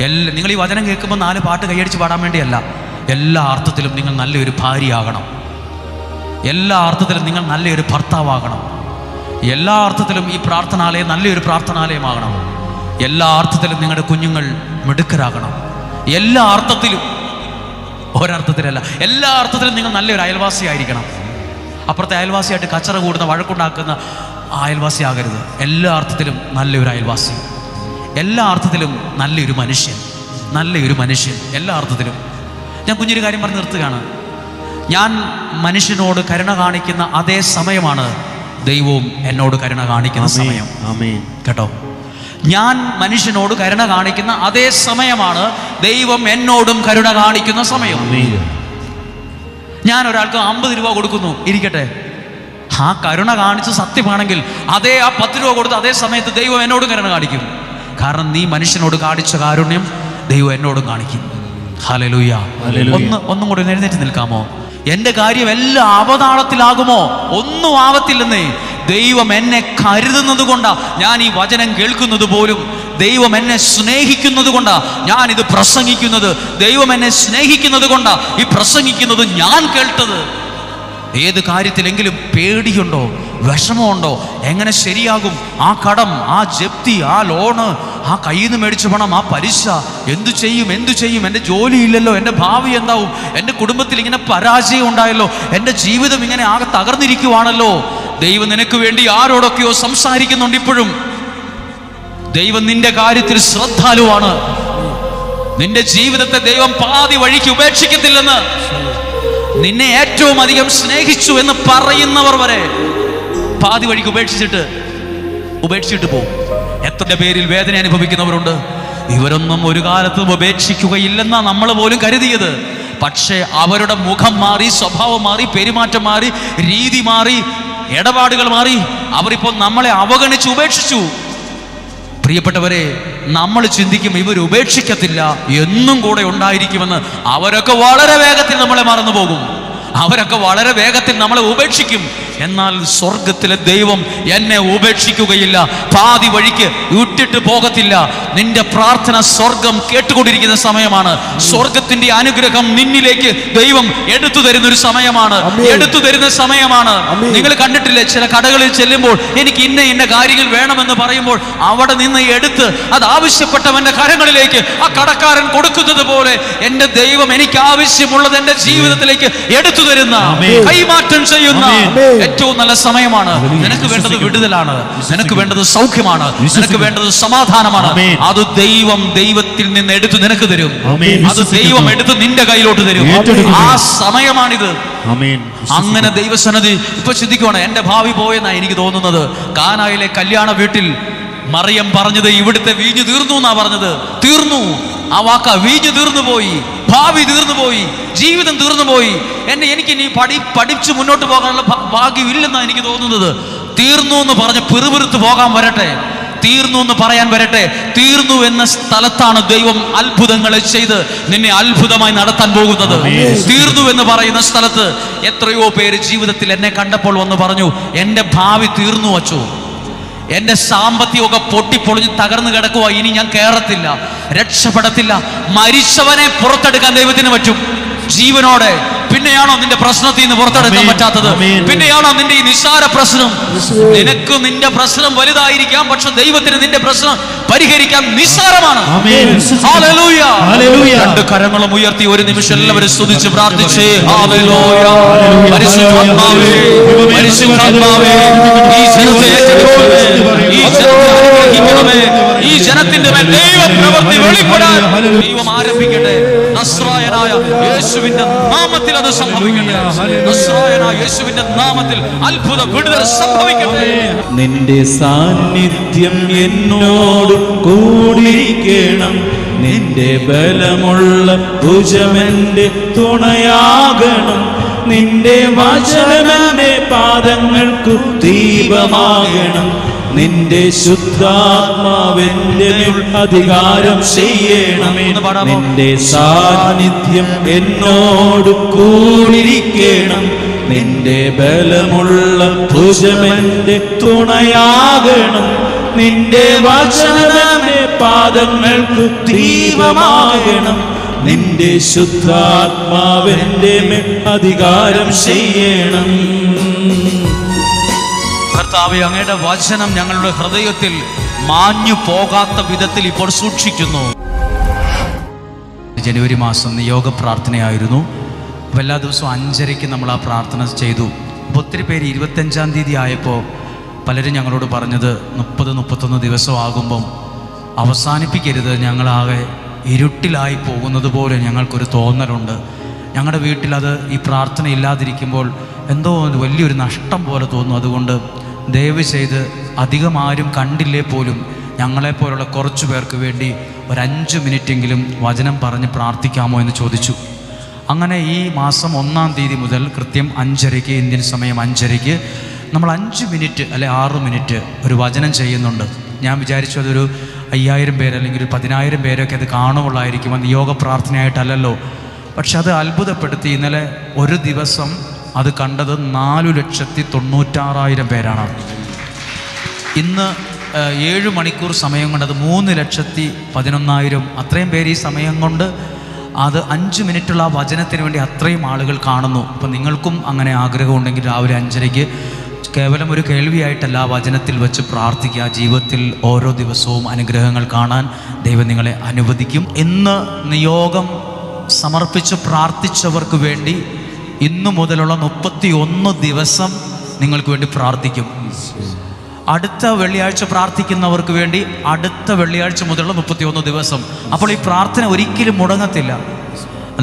എല്ലാ നിങ്ങൾ ഈ വചനം കേൾക്കുമ്പോൾ നാല് പാട്ട് കൈയടിച്ച് പാടാൻ വേണ്ടിയല്ല എല്ലാ അർത്ഥത്തിലും നിങ്ങൾ നല്ലൊരു ഭാര്യയാകണം. എല്ലാ അർത്ഥത്തിലും നിങ്ങൾ നല്ലൊരു ഭർത്താവാകണം. എല്ലാ അർത്ഥത്തിലും ഈ പ്രാർത്ഥനാലയം നല്ലൊരു പ്രാർത്ഥനാലയമാകണം. എല്ലാ അർത്ഥത്തിലും നിങ്ങളുടെ കുഞ്ഞുങ്ങൾ മിടുക്കരാകണം. എല്ലാ അർത്ഥത്തിലും ഒരർത്ഥത്തിലല്ല എല്ലാ അർത്ഥത്തിലും നിങ്ങൾ നല്ലൊരു അയൽവാസിയായിരിക്കണം. അപ്പുറത്തെ അയൽവാസിയായിട്ട് കച്ചറ കൂടുന്ന വഴക്കുണ്ടാക്കുന്ന ആ അയൽവാസി ആകരുത് എല്ലാ അർത്ഥത്തിലും നല്ലൊരു അയൽവാസി. എല്ലാ അർത്ഥത്തിലും നല്ലൊരു മനുഷ്യൻ. നല്ലൊരു മനുഷ്യൻ. എല്ലാ അർത്ഥത്തിലും. ഞാൻ കുഞ്ഞൊരു കാര്യം പറഞ്ഞ് നിർത്തുകയാണ്. ഞാൻ മനുഷ്യനോട് കരുണ കാണിക്കുന്ന അതേ സമയമാണ് ദൈവവും എന്നോട് കരുണ കാണിക്കുന്ന സമയം. കേട്ടോ? ഞാൻ മനുഷ്യനോട് കരുണ കാണിക്കുന്ന അതേ സമയമാണ് ദൈവം എന്നോടും കരുണ കാണിക്കുന്ന സമയം. ഞാൻ ഒരാൾക്ക് അമ്പത് രൂപ കൊടുക്കുന്നു. ഇരിക്കട്ടെ. ആ കരുണ കാണിച്ച് സത്യമാണെങ്കിൽ അതേ ആ പത്ത് രൂപ കൊടുത്ത് അതേ സമയത്ത് ദൈവം എന്നോടും കരുണ കാണിക്കും. കാരണം നീ മനുഷ്യനോട് കാണിച്ച കാരുണ്യം ദൈവം എന്നോടും കാണിക്കും. ഹലലൂയ. ഒന്ന് ഒന്നും കൂടി എഴുന്നേറ്റ് നിൽക്കാമോ? എന്റെ കാര്യം എല്ലാം അവതാളത്തിലാകുമോ? ഒന്നും ആവത്തില്ലെന്നേ. ദൈവം എന്നെ കരുതുന്നത് കൊണ്ടാ ഞാൻ ഈ വചനം കേൾക്കുന്നത് പോലും. ദൈവം എന്നെ സ്നേഹിക്കുന്നത് കൊണ്ടാ ഞാൻ ഇത് പ്രസംഗിക്കുന്നത്. ദൈവം എന്നെ സ്നേഹിക്കുന്നത് കൊണ്ടാ ഈ പ്രസംഗിക്കുന്നത് ഞാൻ കേട്ടത് ഏത് കാര്യത്തിലെങ്കിലും പേടിയുണ്ടോ വിഷമമുണ്ടോ എങ്ങനെ ശരിയാകും? ആ കടം ആ ജപ്തി ആ ലോണ് ആ കയ്യിൽ നിന്ന് മേടിച്ച പണം ആ പലിശ എന്തു ചെയ്യും എന്തു ചെയ്യും? എന്റെ ജോലി ഇല്ലല്ലോ എന്റെ ഭാവി എന്താവും? എന്റെ കുടുംബത്തിൽ ഇങ്ങനെ പരാജയം ഉണ്ടായല്ലോ എന്റെ ജീവിതം ഇങ്ങനെ ആകെ തകർന്നിരിക്കുവാണല്ലോ. ദൈവം നിനക്ക് വേണ്ടി ആരോടൊക്കെയോ സംസാരിക്കുന്നുണ്ട് ഇപ്പോഴും. ദൈവം നിന്റെ കാര്യത്തിൽ ശ്രദ്ധാലുവാണ്. നിന്റെ ജീവിതത്തെ ദൈവം പാതി വഴിക്ക് ഉപേക്ഷിക്കത്തില്ലെന്ന്. നിന്നെ ഏറ്റവും അധികം സ്നേഹിച്ചു എന്ന് പറയുന്നവർ വരെ പാതി വഴിക്ക് ഉപേക്ഷിച്ചിട്ട് ഉപേക്ഷിച്ചിട്ട് പോകും എത്ര പേരിൽ വേദന അനുഭവിക്കുന്നവരുണ്ട്? ഇവരൊന്നും ഒരു കാലത്തും ഉപേക്ഷിക്കുകയില്ലെന്നാ നമ്മൾ പോലും കരുതിയത്. പക്ഷേ അവരുടെ മുഖം മാറി സ്വഭാവം മാറി പെരുമാറ്റം മാറി രീതി മാറി ഇടപാടുകൾ മാറി അവരിപ്പോൾ നമ്മളെ അവഗണിച്ച് ഉപേക്ഷിച്ചു. പ്രിയപ്പെട്ടവരെ നമ്മൾ ചിന്തിക്കും ഇവർ ഉപേക്ഷിക്കത്തില്ല. എന്നും കൂടെ ഉണ്ടായിരിക്കുമെന്ന് അവരൊക്കെ വളരെ വേഗത്തിൽ നമ്മളെ മറന്നു പോകും അവരൊക്കെ വളരെ വേഗത്തിൽ നമ്മളെ ഉപേക്ഷിക്കും. എന്നാൽ സ്വർഗത്തിലെ ദൈവം എന്നെ ഉപേക്ഷിക്കുകയില്ല. പാതി വഴിക്ക് ഇട്ടിട്ട് പോകത്തില്ല. നിന്റെ പ്രാർത്ഥന സ്വർഗം കേട്ടുകൊണ്ടിരിക്കുന്ന സമയമാണ്. സ്വർഗത്തിന്റെ അനുഗ്രഹം നിന്നിലേക്ക് ദൈവം എടുത്തു തരുന്ന ഒരു സമയമാണ് എടുത്തു തരുന്ന സമയമാണ്. നിങ്ങൾ കണ്ടിട്ടില്ലേ? ചില കടകളിൽ ചെല്ലുമ്പോൾ എനിക്ക് ഇന്ന ഇന്ന കാര്യങ്ങൾ വേണമെന്ന് പറയുമ്പോൾ അവിടെ നിന്ന് എടുത്ത് അത് ആവശ്യപ്പെട്ടവന്റെ കരങ്ങളിലേക്ക് ആ കടക്കാരൻ കൊടുക്കുന്നത് പോലെ എന്റെ ദൈവം എനിക്ക് ആവശ്യമുള്ളത് എന്റെ ജീവിതത്തിലേക്ക് എടുത്തു തരുന്ന. കൈമാറ്റം ചെയ്യുന്ന. ഏറ്റവും നല്ല സമയമാണ്. നിനക്ക് വേണ്ടത് വിടുതലാണ്. നിനക്ക് വേണ്ടത് സൗഖ്യമാണ്. നിനക്ക് വേണ്ടത് സമാധാനമാണ്. അത് ദൈവം ദൈവത്തിൽ നിന്ന് എടുത്ത് നിനക്ക് തരും. അത് ദൈവം എടുത്ത് നിന്റെ കയ്യിലോട്ട് തരും. ആ സമയമാണിത്. അങ്ങനെ ദൈവസന്നതി ഇപ്പൊ ചിന്തിക്കുവാണ് എന്റെ ഭാവി പോയെന്നാ എനിക്ക് തോന്നുന്നത്. കാനായിലെ കല്യാണ വീട്ടിൽ മറിയം പറഞ്ഞത് ഇവിടുത്തെ വീഞ്ഞു തീർന്നു എന്നാ പറഞ്ഞത്. തീർന്നു. ആ വാക്ക വീഞ്ഞു തീർന്നു പോയി. ഭാവി തീർന്നു പോയി ജീവിതം തീർന്നു പോയി. എന്നെ എനിക്ക് ഇനി പഠി പഠിച്ച് മുന്നോട്ട് പോകാനുള്ള ഭാഗ്യം ഇല്ലെന്നാണ് എനിക്ക് തോന്നുന്നത്. തീർന്നു എന്ന് പറഞ്ഞ് പിറുപിറുത്ത് പോകാൻ വരട്ടെ. തീർന്നു എന്ന് പറയാൻ വരട്ടെ. തീർന്നു എന്ന സ്ഥലത്താണ് ദൈവം അത്ഭുതങ്ങളെ ചെയ്ത് നിന്നെ അത്ഭുതമായി നടത്താൻ പോകുന്നത്. തീർന്നു എന്ന് പറയുന്ന സ്ഥലത്ത് എത്രയോ പേര് ജീവിതത്തിൽ എന്നെ കണ്ടപ്പോൾ വന്ന് പറഞ്ഞു എന്റെ ഭാവി തീർന്നു വച്ചു എന്റെ സാമ്പത്തികമൊക്കെ പൊട്ടിപ്പൊളിഞ്ഞ് തകർന്നു കിടക്കുക ഇനി ഞാൻ കയറത്തില്ല രക്ഷപ്പെടത്തില്ല. മരിച്ചവനെ പുറത്തെടുക്കാൻ ദൈവത്തിന് പറ്റും. ജീവനോടെ. പിന്നെയാണോ നിന്റെ പ്രശ്നത്തിൽ നിന്ന് പുറത്തെടുക്കാൻ പറ്റാത്തത്? പിന്നെയാണോ നിന്റെ ഈ നിസ്സാര പ്രശ്നം? നിനക്ക് നിന്റെ പ്രശ്നം വലുതായിരിക്കാം പക്ഷെ ദൈവത്തിന് നിന്റെ പ്രശ്നം പരിഹരിക്കാൻ നിസ്സാരമാണ്. രണ്ട് കരങ്ങളും ഉയർത്തി ഒരു നിമിഷം എല്ലാവരും സ്തുതിച്ച് പ്രാർത്ഥിച്ചേ ഈ ജനത്തെ ഈ ജനത്തെ ഈ ജനത്തിന്റെ മേൽ ദൈവ പ്രവൃത്തി വെളിപ്പെടാൻ ദൈവം ആരംഭിക്കട്ടെ. നസ്രായനായ യേശുവിന്റെ നാമത്തിൽ അത് സംഭവിക്കട്ടെ. യേശുവിന്റെ നാമത്തിൽ അത്ഭുത വിടുതൽ സംഭവിക്കട്ടെ. നിന്റെ സാന്നിധ്യം എന്നോട് കൂടിയിരിക്കണം. നിന്റെ ബലമുള്ള ഭുജമെന്റെ തുണയാകണം. നിന്റെ വചനമെന്റെ പാദങ്ങൾക്കു ദീപമാകണം. നിന്റെ ശുദ്ധാത്മാവെന്റെ അധികാരം ചെയ്യണമേ? നിന്റെ സാന്നിധ്യം എന്നോട് കൂടിയിരിക്കണം. നിന്റെ ബലമുള്ള ഭുജമെന്റെ തുണയാകണം. നിന്റെ വചനമേ പാദങ്ങൾക്ക് ദീപമാകണം. നിന്റെ ശുദ്ധാത്മാവെന്റെ അധികാരം ചെയ്യണം. കർത്താവെ അങ്ങയുടെ വചനം ഞങ്ങളുടെ ഹൃദയത്തിൽ മാഞ്ഞു പോകാത്ത വിധത്തിൽ ഇപ്പോൾ സൂക്ഷിക്കുന്നു. ജനുവരി മാസം നിയോഗ പ്രാർത്ഥനയായിരുന്നു. എല്ലാ ദിവസവും അഞ്ചരയ്ക്ക് നമ്മൾ ആ പ്രാർത്ഥന ചെയ്തു. അപ്പോൾ ഒത്തിരി പേര് ഇരുപത്തഞ്ചാം തീയതി ആയപ്പോൾ പലരും ഞങ്ങളോട് പറഞ്ഞത് മുപ്പത് മുപ്പത്തൊന്ന് ദിവസം ആകുമ്പം അവസാനിപ്പിക്കരുത്. ഞങ്ങളാകെ ഇരുട്ടിലായി പോകുന്നത് പോലെ ഞങ്ങൾക്കൊരു തോന്നലുണ്ട്. ഞങ്ങളുടെ വീട്ടിൽ അത് ഈ പ്രാർത്ഥന ഇല്ലാതിരിക്കുമ്പോൾ എന്തോ വലിയൊരു നഷ്ടം പോലെ തോന്നും. അതുകൊണ്ട് ദയവ് ചെയ്ത് അധികം ആരും കണ്ടില്ലേ പോലും ഞങ്ങളെപ്പോലുള്ള കുറച്ചു പേർക്ക് വേണ്ടി ഒരഞ്ച് മിനിറ്റെങ്കിലും വചനം പറഞ്ഞ് പ്രാർത്ഥിക്കാമോ എന്ന് ചോദിച്ചു. അങ്ങനെ ഈ മാസം ഒന്നാം തീയതി മുതൽ കൃത്യം അഞ്ചരയ്ക്ക് ഇന്ത്യൻ സമയം അഞ്ചരയ്ക്ക് നമ്മൾ അഞ്ച് മിനിറ്റ് അല്ലെ ആറ് മിനിറ്റ് ഒരു വചനം ചെയ്യുന്നുണ്ട്. ഞാൻ വിചാരിച്ചു അതൊരു അയ്യായിരം പേര് അല്ലെങ്കിൽ ഒരു പതിനായിരം പേരൊക്കെ അത് കാണുമുള്ളായിരിക്കും അത് യോഗ പ്രാർത്ഥനയായിട്ടല്ലല്ലോ പക്ഷെ അത് അത്ഭുതപ്പെടുത്തി ഇന്നലെ ഒരു ദിവസം അത് കണ്ടത് നാലു ലക്ഷത്തി തൊണ്ണൂറ്റാറായിരം പേരാണ്. ഇന്ന് ഏഴ് മണിക്കൂർ സമയം കൊണ്ട് അത് മൂന്ന് ലക്ഷത്തി പതിനൊന്നായിരം അത്രയും പേര് ഈ സമയം കൊണ്ട് അത് അഞ്ച് മിനിറ്റുള്ള ആ വചനത്തിന് വേണ്ടി അത്രയും ആളുകൾ കാണുന്നു. അപ്പം നിങ്ങൾക്കും അങ്ങനെ ആഗ്രഹമുണ്ടെങ്കിൽ രാവിലെ അഞ്ചരയ്ക്ക് കേവലം ഒരു കേൾവിയായിട്ടല്ല വചനത്തിൽ വെച്ച് പ്രാർത്ഥിക്കുക. ജീവിതത്തിൽ ഓരോ ദിവസവും അനുഗ്രഹങ്ങൾ കാണാൻ ദൈവം നിങ്ങളെ അനുവദിക്കും. ഇന്ന് നിയോഗം സമർപ്പിച്ച് പ്രാർത്ഥിച്ചവർക്ക് വേണ്ടി ഇന്നു മുതലുള്ള മുപ്പത്തി ഒന്ന് ദിവസം നിങ്ങൾക്ക് വേണ്ടി പ്രാർത്ഥിക്കും. അടുത്ത വെള്ളിയാഴ്ച പ്രാർത്ഥിക്കുന്നവർക്ക് വേണ്ടി അടുത്ത വെള്ളിയാഴ്ച മുതലുള്ള മുപ്പത്തി ഒന്ന് ദിവസം. അപ്പോൾ ഈ പ്രാർത്ഥന ഒരിക്കലും മുടങ്ങത്തില്ല.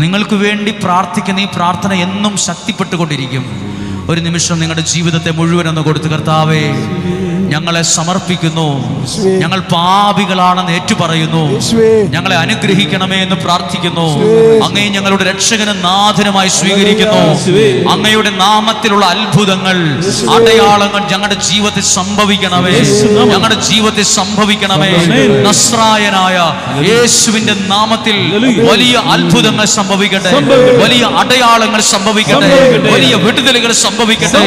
നിങ്ങൾക്ക് വേണ്ടി പ്രാർത്ഥിക്കുന്ന ഈ പ്രാർത്ഥന എന്നും ശക്തിപ്പെട്ടുകൊണ്ടിരിക്കും. ഒരു നിമിഷം നിങ്ങളുടെ ജീവിതത്തെ മുഴുവൻ ഒന്ന് കൊടുത്തു കർത്താവേ ഞങ്ങളെ സമർപ്പിക്കുന്നു. ഞങ്ങൾ പാപികളാണെന്ന് ഏറ്റുപറയുന്നു. ഞങ്ങളെ അനുഗ്രഹിക്കണമേ എന്ന് പ്രാർത്ഥിക്കുന്നു. അങ്ങേ ഞങ്ങളുടെ രക്ഷകനും നാഥനുമായി സ്വീകരിക്കുന്നു. അങ്ങയുടെ നാമത്തിലുള്ള അത്ഭുതങ്ങൾ അടയാളങ്ങൾ ഞങ്ങളുടെ ജീവിതത്തിൽ സംഭവിക്കണമേ. ഞങ്ങളുടെ ജീവിതത്തിൽ സംഭവിക്കണമേ. നസ്രായനായ യേശുവിന്റെ നാമത്തിൽ വലിയ അത്ഭുതങ്ങൾ സംഭവിക്കട്ടെ. വലിയ അടയാളങ്ങൾ സംഭവിക്കട്ടെ. വലിയ വിടുതലുകൾ സംഭവിക്കട്ടെ.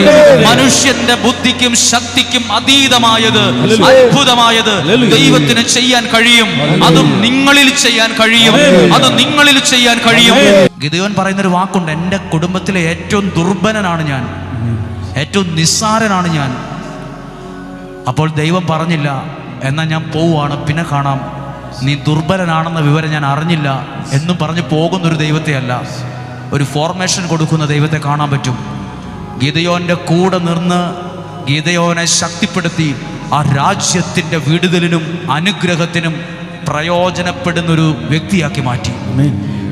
മനുഷ്യന്റെ ബുദ്ധിക്കും ശക്തിക്കും അതീതമായത് അത്ഭുതമായത് ദൈവത്തിന് ചെയ്യാൻ കഴിയും. അതും നിങ്ങളിൽ ചെയ്യാൻ കഴിയും. അത് നിങ്ങളിൽ ചെയ്യാൻ കഴിയും. ഗിതയോൻ പറയുന്ന ഒരു വാക്കുണ്ട്. എന്റെ കുടുംബത്തിലെ ഏറ്റവും ദുർബലനാണ് ഞാൻ. ഏറ്റവും നിസ്സാരനാണ് ഞാൻ. അപ്പോൾ ദൈവം പറഞ്ഞില്ല എന്നാൽ ഞാൻ പോവുകയാണ്. പിന്നെ കാണാം. നീ ദുർബലനാണെന്ന വിവരം ഞാൻ അറിഞ്ഞില്ല എന്നും പറഞ്ഞ് പോകുന്നൊരു ദൈവത്തെ അല്ല. ഒരു ഫോർമേഷൻ കൊടുക്കുന്ന ദൈവത്തെ കാണാൻ പറ്റും. ഗീതയോന്റെ കൂടെ നിന്ന് ഗീതയോനെ ശക്തിപ്പെടുത്തി ആ രാജ്യത്തിന്റെ വിടുതലിനും അനുഗ്രഹത്തിനും പ്രയോജനപ്പെടുന്നൊരു വ്യക്തിയാക്കി മാറ്റി.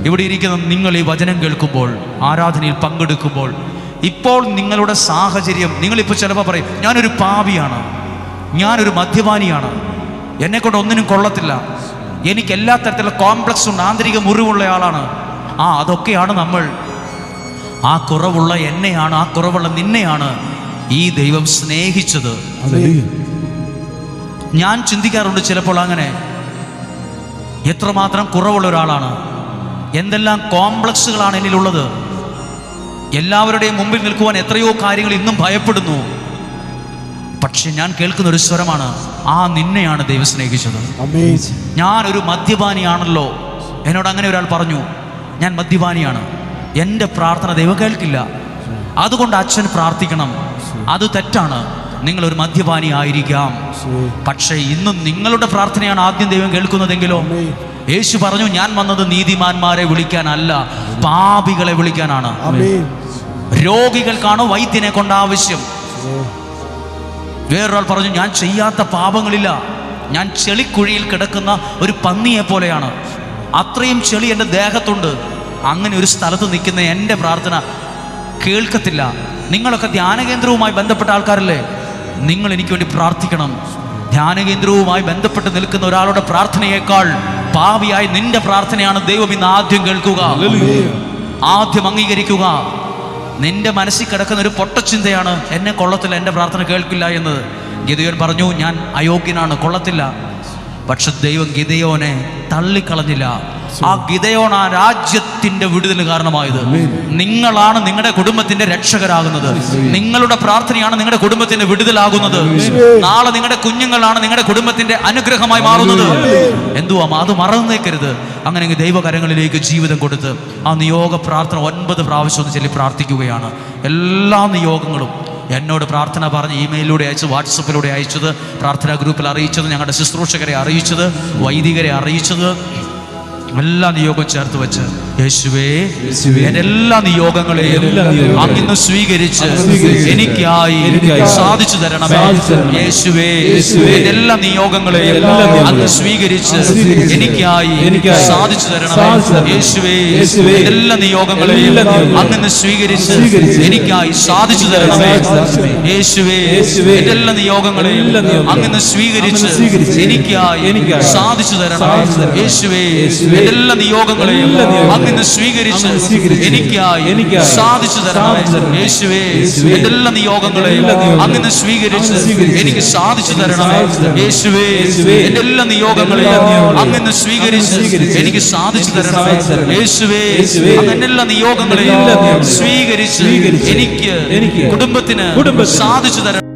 ഇവിടെ ഇരിക്കുന്ന നിങ്ങൾ ഈ വചനം കേൾക്കുമ്പോൾ ആരാധനയിൽ പങ്കെടുക്കുമ്പോൾ ഇപ്പോൾ നിങ്ങളുടെ സാഹചര്യം നിങ്ങളിപ്പോൾ ചിലപ്പോൾ പറയും ഞാനൊരു പാവിയാണ് ഞാനൊരു മദ്യപാനിയാണ്. എന്നെ കൊണ്ട് ഒന്നിനും കൊള്ളത്തില്ല. എനിക്ക് എല്ലാ തരത്തിലുള്ള കോംപ്ലക്സും ഉണ്ട് ആന്തരിക മുറിവുള്ള ആളാണ്. ആ അതൊക്കെയാണ് നമ്മൾ. ആ കുറവുള്ള എന്നെയാണ് ആ കുറവുള്ള നിന്നെയാണ് ഈ ദൈവം സ്നേഹിച്ചത്. ഞാൻ ചിന്തിക്കാറുണ്ട് ചിലപ്പോൾ അങ്ങനെ എത്രമാത്രം കുറവുള്ള ഒരാളാണ്. എന്തെല്ലാം കോംപ്ലക്സുകളാണ് എന്നിലുള്ളത്. എല്ലാവരുടെയും മുമ്പിൽ നിൽക്കുവാൻ എത്രയോ കാര്യങ്ങൾ ഇന്നും ഭയപ്പെടുന്നു. പക്ഷെ ഞാൻ കേൾക്കുന്ന ഒരു സ്വരമാണ് ആ നിന്നെയാണ് ദൈവം സ്നേഹിച്ചത്. ഞാൻ ഒരു മദ്യപാനിയാണല്ലോ. എന്നോട് അങ്ങനെ ഒരാൾ പറഞ്ഞു ഞാൻ മദ്യപാനിയാണ്. എന്റെ പ്രാർത്ഥന ദൈവം കേൾക്കില്ല. അതുകൊണ്ട് അച്ഛൻ പ്രാർത്ഥിക്കണം. അത് തെറ്റാണ്. നിങ്ങൾ ഒരു മദ്യപാനി ആയിരിക്കാം. പക്ഷേ ഇന്നും നിങ്ങളുടെ പ്രാർത്ഥനയാണ് ആദ്യം ദൈവം കേൾക്കുന്നതെങ്കിലോ? യേശു പറഞ്ഞു ഞാൻ വന്നത് നീതിമാന്മാരെ വിളിക്കാനല്ല പാപികളെ വിളിക്കാനാണ്. രോഗികൾക്കാണ് വൈദ്യനെ കൊണ്ട് ആവശ്യം. വേറൊരാൾ പറഞ്ഞു ഞാൻ ചെയ്യാത്ത പാപങ്ങളില്ല. ഞാൻ ചെളിക്കുഴിയിൽ കിടക്കുന്ന ഒരു പന്നിയെ പോലെയാണ്. അത്രയും ചെളി എന്റെ ദേഹത്തുണ്ട്. അങ്ങനെ ഒരു സ്ഥലത്ത് നിൽക്കുന്ന എന്റെ പ്രാർത്ഥന കേൾക്കത്തില്ല. നിങ്ങളൊക്കെ ധ്യാനകേന്ദ്രവുമായി ബന്ധപ്പെട്ട ആൾക്കാരല്ലേ? നിങ്ങൾ എനിക്ക് വേണ്ടി പ്രാർത്ഥിക്കണം. ധ്യാനകേന്ദ്രവുമായി ബന്ധപ്പെട്ട് നിൽക്കുന്ന ഒരാളുടെ പ്രാർത്ഥനയേക്കാൾ പാവിയായി നിന്റെ പ്രാർത്ഥനയാണ് ദൈവം ഇന്ന് ആദ്യം കേൾക്കുക. ആദ്യം അംഗീകരിക്കുക. നിന്റെ മനസ്സിൽ കിടക്കുന്ന ഒരു പൊട്ടച്ചിന്തയാണ് എന്നെ കൊള്ളത്തില്ല എന്റെ പ്രാർത്ഥന കേൾക്കില്ല എന്നത് ഗിതയോൻ പറഞ്ഞു ഞാൻ അയോഗ്യനാണ് കൊള്ളത്തില്ല. പക്ഷെ ദൈവം ഗിതയോനെ തള്ളിക്കളഞ്ഞില്ല. ആ ഗിതയോൺ ആ രാജ്യത്തിന്റെ വിടുതൽ കാരണമായത്. നിങ്ങളാണ് നിങ്ങളുടെ കുടുംബത്തിന്റെ രക്ഷകരാകുന്നത്. നിങ്ങളുടെ പ്രാർത്ഥനയാണ് നിങ്ങളുടെ കുടുംബത്തിന്റെ വിടുതലാകുന്നത്. നാളെ നിങ്ങളുടെ കുഞ്ഞുങ്ങളാണ് നിങ്ങളുടെ കുടുംബത്തിന്റെ അനുഗ്രഹമായി മാറുന്നത്. എന്തുവാ അത് മറന്നേക്കരുത്. അങ്ങനെ ദൈവകരങ്ങളിലേക്ക് ജീവിതം കൊടുത്ത് ആ നിയോഗ പ്രാർത്ഥന ഒൻപത് പ്രാവശ്യം ഒന്ന് ചൊല്ലി പ്രാർത്ഥിക്കുകയാണ്. എല്ലാ നിയോഗങ്ങളും എന്നോട് പ്രാർത്ഥന പറഞ്ഞ് ഇമെയിലൂടെ അയച്ച് വാട്സപ്പിലൂടെ അയച്ചത് പ്രാർത്ഥനാ ഗ്രൂപ്പിൽ അറിയിച്ചത് ഞങ്ങളുടെ ശുശ്രൂഷകരെ അറിയിച്ചത് വൈദികരെ അറിയിച്ചത് എല്ലാ നിയോഗം ചേർത്ത് വെച്ച് യേശുവേ എന്റെ എല്ലാ നിയോഗങ്ങളെയും അങ്ങനെ സ്വീകരിച്ച് എനിക്കായി സാധിച്ചു തരണമേ. യേശുവേ എന്റെ എല്ലാ നിയോഗങ്ങളെയും അങ്ങ് സ്വീകരിച്ച് എനിക്കായി സാധിച്ചു തരണമേ. യേശുവേ എല്ലാ നിയോഗങ്ങളെയും അങ്ങനെ സ്വീകരിച്ച് എനിക്കായി സാധിച്ചു തരണമേ. യേശുവേ എന്റെ എല്ലാ നിയോഗങ്ങളെയും അങ്ങനെ സ്വീകരിച്ച് എനിക്കായി സാധിച്ചു തരണമേ. യേശുവേ. എന്റെ എല്ലാ നിയോഗങ്ങളെയും അങ്ങ് സ്വീകരിച്ച് എനിക്കായി എനിക്കായി സാധിച്ചു തരണം. യേശുവേ എന്റെ എല്ലാ നിയോഗങ്ങളെയും അങ്ങ് സ്വീകരിച്ച് എനിക്ക് സാധിച്ചു തരണം. യേശുവേ എന്റെ എല്ലാ നിയോഗങ്ങളെയും അങ്ങ് സ്വീകരിച്ച് എനിക്ക് സാധിച്ചു എനിക്ക് തരണമേ. യേശുവേ അങ്ങനെ എല്ലാ നിയോഗങ്ങളെയും സ്വീകരിച്ച് എനിക്ക് എനിക്ക് കുടുംബത്തിന് സാധിച്ചു തരണം.